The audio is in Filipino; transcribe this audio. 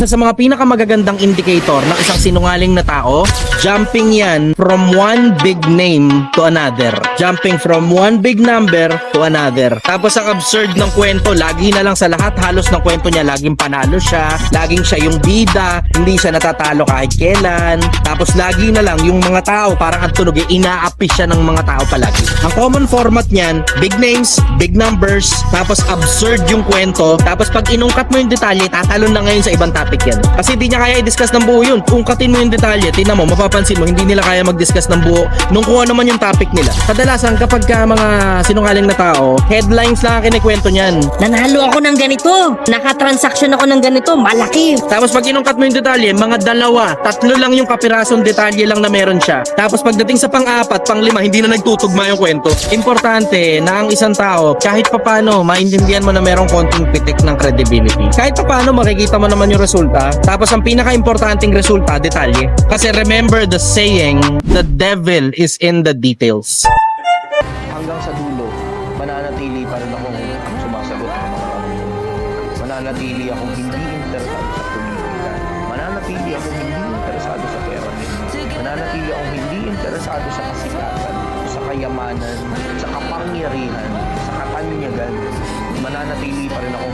Isa sa mga pinakamagagandang indicator ng isang sinungaling na tao, jumping yan from one big name to another. Jumping from one big number to another. Tapos ang absurd ng kwento, lagi na lang sa lahat halos ng kwento niya, laging panalo siya, laging siya yung bida, hindi siya natatalo kahit kailan. Tapos lagi na lang yung mga tao, parang ang tunog, inaapi siya ng mga tao palagi. Ang common format niyan, big names, big numbers, tapos absurd yung kwento, tapos pag inungkat mo yung detalye, tatalon na ngayon sa ibang topic yan. Kasi hindi niya kaya i-discuss ng buo yun. Ungkatin mo yung detalye, tingnan mo, mapapansin mo, hindi nila kaya mag-discuss ng buo nung kung ano man yung topic nila. Kadalasan kapag ka mga sinungaling na tao, headlines lang ang kinikwento niyan. Nanalo ako ng ganito. Nakatransaction ako ng ganito. Malaki. Tapos pag inungkat mo yung detalye, mga dalawa, tatlo lang yung kapirasong detalye lang na meron siya. Tapos pagdating sa pang-apat, pang-lima, hindi na nagtutugma yung kwento. Importante na ang isang tao, kahit papano, maintindihan mo na merong konting pitik ng credibility. Kahit papano, makikita mo naman yung resulta. Tapos ang pinaka-importanting resulta, detalye. Kasi remember the saying, the devil is in the details. hanggang sa dulo, mananatili pa rin akong sumasagot ng mga. Mananatili akong hindi interesado sa politika. Mananatili akong hindi interesado sa pera. Mananatili akong hindi interesado sa kasikatan, sa kayamanan, sa kapangyarihan, sa katanyagan. Mananatili pa rin ako